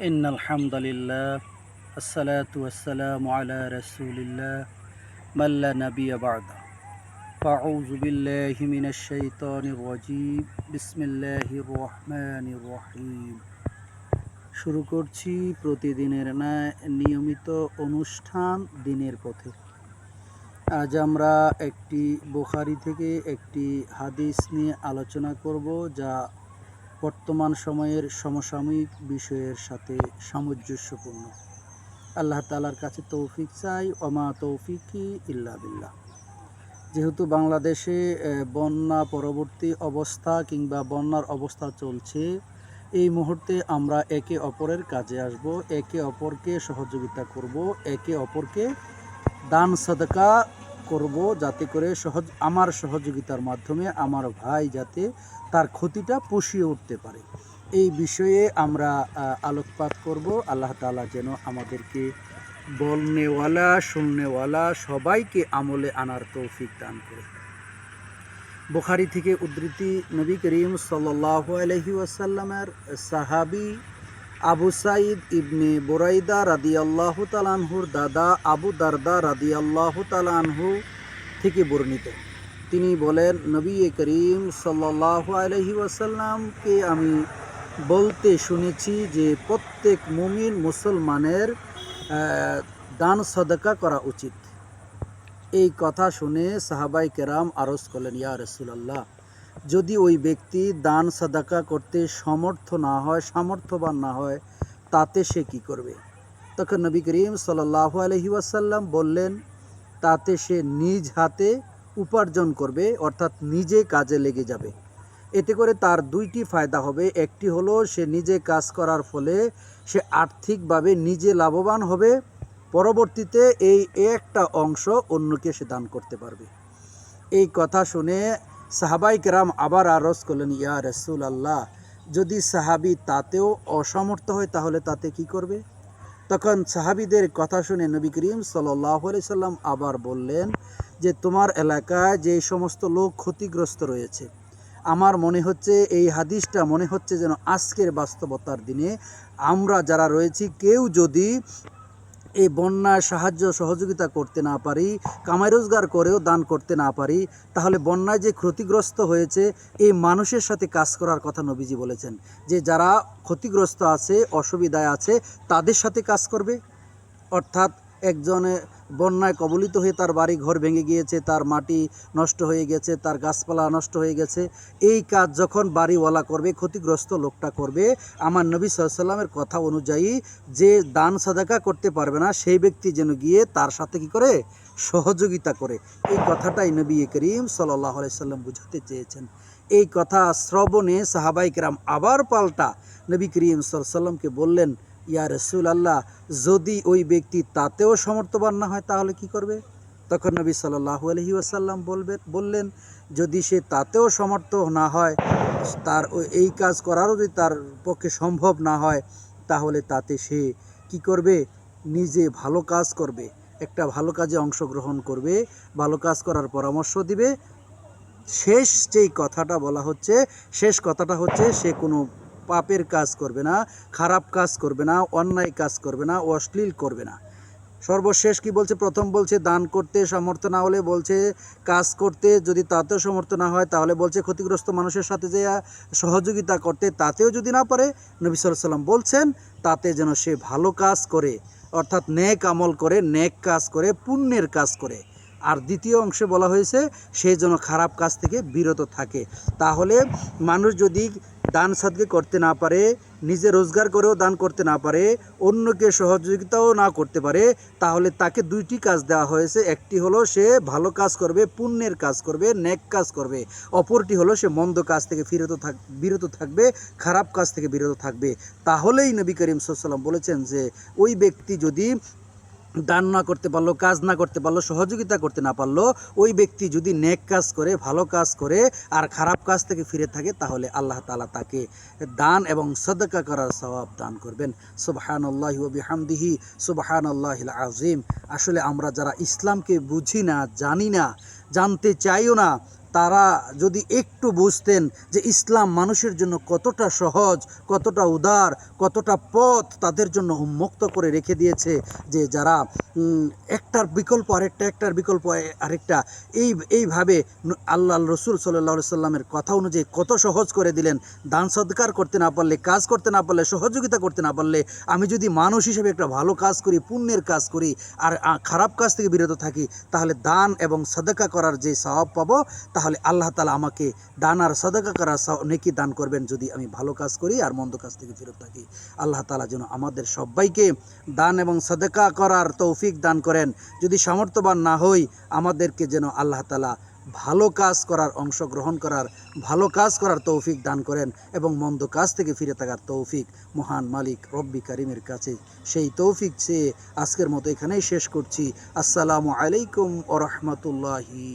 إن الحمد لله الصلاة والسلام على رسول الله من لا نبي بعده فأعوذ بالله من الشيطان الرجيم بسم الله الرحمن الرحيم শুরু করছি প্রতিদিনের ন্যায় নিয়মিত অনুষ্ঠান দিনের পথে আজ আমরা একটি বুখারি থেকে একটি হাদিস নিয়ে আলোচনা করব যা বর্তমান সময়ের সমসাময়িক বিষয়ের সাথে সামঞ্জস্যপূর্ণ। আল্লাহ তালার কাছে তৌফিক চাই অমা তৌফিকি ইল্লা বিল্লাহ। যেহেতু বাংলাদেশে বন্যা পরবর্তী অবস্থা কিংবা বন্যার অবস্থা চলছে, এই মুহূর্তে আমরা একে অপরের কাজে আসব, একে অপরকে সহযোগিতা করব, একে অপরকে দান, সাদকা করব যাতে করে সহজ, আমার সহযোগিতার মাধ্যমে আমার ভাই যাতে তার ক্ষতিটা পুষিয়ে উঠতে পারে। এই বিষয়ে আমরা আলোকপাত করব। আল্লাহ তাআলা যেন আমাদেরকে বলনেওয়ালা, শুননেওয়ালা, সবাইকে আমলে আনার তৌফিক দান করে। বুখারি থেকে উদ্ধৃতি নবী করিম সাল্লাহ আলহি ওয়াসাল্লামের সাহাবি আবু সাইদ ইবনে বোরাইদা রাদি আল্লাহ তালানহুর দাদা আবু দারদা রাদি আল্লাহ তালানহু থেকে বর্ণিত। তিনি বলেন, নবী করিম সাল্লাহ আলহি ওয়াসাল্লামকে আমি বলতে শুনেছি যে প্রত্যেক মুমিন মুসলমানের দান সদকা করা উচিত। এই কথা শুনে সাহাবাই কেরাম আরজ করলেন, ইয়া রসুলাল্লাহ যদি ওই ব্যক্তি দান সাদাকা করতে সমর্থ না হয়, সামর্থ্যবান না হয়, তাতে সে কি করবে? তখন নবী করিম সাল্লাহ আলহি ওয়াসাল্লাম বললেন, তাতে সে নিজ হাতে উপার্জন করবে, অর্থাৎ নিজে কাজে লেগে যাবে। এতে করে তার দুইটি ফায়দা হবে। একটি হলো, সে নিজে কাজ করার ফলে সে আর্থিকভাবে নিজে লাভবান হবে। পরবর্তীতে এই একটা অংশ অন্যকে সে দান করতে পারবে। এই কথা শুনে সাহাবাই কেরাম আবার আরজ করলেন, ইয়া রসুল আল্লাহ যদি সাহাবি তাতেও অসমর্থ হয় তাহলে তাতে কি করবে? তখন সাহাবিদের কথা শুনে নবী করিম সাল্লাহ সাল্লাম আবার বললেন যে, তোমার এলাকায় যে সমস্ত লোক ক্ষতিগ্রস্ত রয়েছে, আমার মনে হচ্ছে এই হাদিসটা মনে হচ্ছে যেন আজকের বাস্তবতার দিনে আমরা যারা রয়েছি, কেউ যদি এই বন্যায় সাহায্য সহযোগিতা করতে না পারি, কামাই রোজগার করেও দান করতে না পারি, তাহলে বন্যায় যে ক্ষতিগ্রস্ত হয়েছে, এই মানুষের সাথে কাজ করার কথা নবীজি বলেছেন। যে যারা ক্ষতিগ্রস্ত আছে, অসুবিধায় আছে, তাদের সাথে কাজ করবে? অর্থাৎ একজনে বন্যায় কবলিত হয়ে তার বাড়ি ঘর ভেঙে গিয়েছে, তার মাটি নষ্ট হয়ে গেছে, তার গাছপালা নষ্ট হয়ে গেছে। এই কাজ যখন বাড়িওয়ালা করবে, ক্ষতিগ্রস্ত লোকটা করবে, আমার নবী সাল্লামের কথা অনুযায়ী যে দান সাদাকা করতে পারবে না, সেই ব্যক্তি যেন গিয়ে তার সাথে কি করে? সহযোগিতা করে। এই কথাটাই নবী করিম সাল্লাহ সাল্লাম বুঝাতে চেয়েছেন। এই কথা শ্রবণে সাহাবাই কেরাম আবার পাল্টা নবী করিম সাল্লামকে বললেন ইয়া রসুল আল্লাহ যদি ওই ব্যক্তি তাতেও সমর্থবান না হয়, তাহলে কি করবে? তখন নবী সাল্লাহ আলহি আসাল্লাম বলবেন বললেন, যদি সে তাতেও সমর্থ না হয়, তার এই কাজ করারও যদি তার পক্ষে সম্ভব না হয়, তাহলে তাতে সে কি করবে? নিজে ভালো কাজ করবে, একটা ভালো কাজে অংশগ্রহণ করবে, ভালো কাজ করার পরামর্শ দিবে। শেষ যেই কথাটা বলা হচ্ছে, শেষ কথাটা হচ্ছে, সে কোনো পাপের কাজ করবে না, খারাপ কাজ করবে না, অন্যায় কাজ করবে না অশ্লীল করবে না। সর্বশেষ কি বলছে? প্রথম বলছে, দান করতে সামর্থ্য না হলে বলছে, কাজ করতে যদি তাতেও সমর্থ না হয়, তাহলে বলছে, ক্ষতিগ্রস্ত মানুষের সাথে যে সহযোগিতা করতে, তাতেও যদি না পারে, নবী সাল্লাম বলছেন, তাতে যেন সে ভালো কাজ করে, অর্থাৎ ন্যাক আমল করে ন্যাক কাজ করে, পুণ্যের কাজ করে। আর দ্বিতীয় অংশে বলা হয়েছে, সে যেন খারাপ কাজ থেকে বিরত থাকে। তাহলে মানুষ যদি দান সাদকে করতে না পারে, নিজে রোজগার করেও দান করতে না পারে, অন্যকে সহযোগিতাও না করতে পারে, তাহলে তাকে দুইটি কাজ দেওয়া হয়েছে। একটি হলো সে ভালো কাজ করবে, পুণ্যের কাজ করবে, নেক কাজ করবে। অপরটি হলো সে মন্দ কাজ থেকে ফিরত থাক বিরত থাকবে, খারাপ কাজ থেকে বিরত থাকবে। তাহলেই নবী করিম সাল্লাম বলেছেন যে, ওই ব্যক্তি যদি দান না করতে পারল, কাজ না করতে পারল, সহযোগিতা করতে না পারল, ওই ব্যক্তি যদি নেক কাজ করে, ভালো কাজ করে আর খারাপ কাজ থেকে ফিরে থাকে, তাহলে আল্লাহ তালা তাকে দান এবং সদকা করার স্বভাব দান করবেন। সুবহান আল্লাহ বিহামদিহি সুবহান আল্লাহ আজিম আসলে আমরা যারা ইসলামকে বুঝি না, জানি না, জানতে চাইও না তারা যদি একটু বুঝতেন যে ইসলাম মানুষের জন্য কতটা সহজ, কতটা উদার, কতটা পথ তাদের জন্য উন্মুক্ত করে রেখে দিয়েছে যে যারা একটার বিকল্প আরেকটা, একটার বিকল্প আরেকটা, এই, এইভাবে আল্লাহ রসুল সাল্লাহ সাল্লামের কথা অনুযায়ী কত সহজ করে দিলেন। দান সৎকার করতে না পারলে, কাজ করতে না পারলে, সহযোগিতা করতে না পারলে, আমি যদি মানুষ হিসেবে একটা ভালো কাজ করি, পুণ্যের কাজ করি আর খারাপ কাজ থেকে বিরত থাকি, তাহলে দান এবং সদকা করার যে স্বভাব পাবো, তাহলে আল্লাহ তালা আমাকে দান আর সদাকা করা নেকি দান করবেন যদি আমি ভালো কাজ করি আর মন্দ কাজ থেকে ফিরত থাকি। আল্লাহ তালা যেন আমাদের সবাইকে দান এবং সদকা করার তৌফিক দান করেন। যদি সামর্থ্যবান না হই, আমাদেরকে যেন আল্লাহ তালা ভালো কাজ করার অংশগ্রহণ করার, ভালো কাজ করার তৌফিক দান করেন এবং মন্দ কাজ থেকে ফিরে থাকার তৌফিক মহান মালিক রব্বি করিমের কাছে। সেই তৌফিক চেয়ে আজকের মতো এখানেই শেষ করছি। আসসালামু আলাইকুম ও রহমতুল্লাহি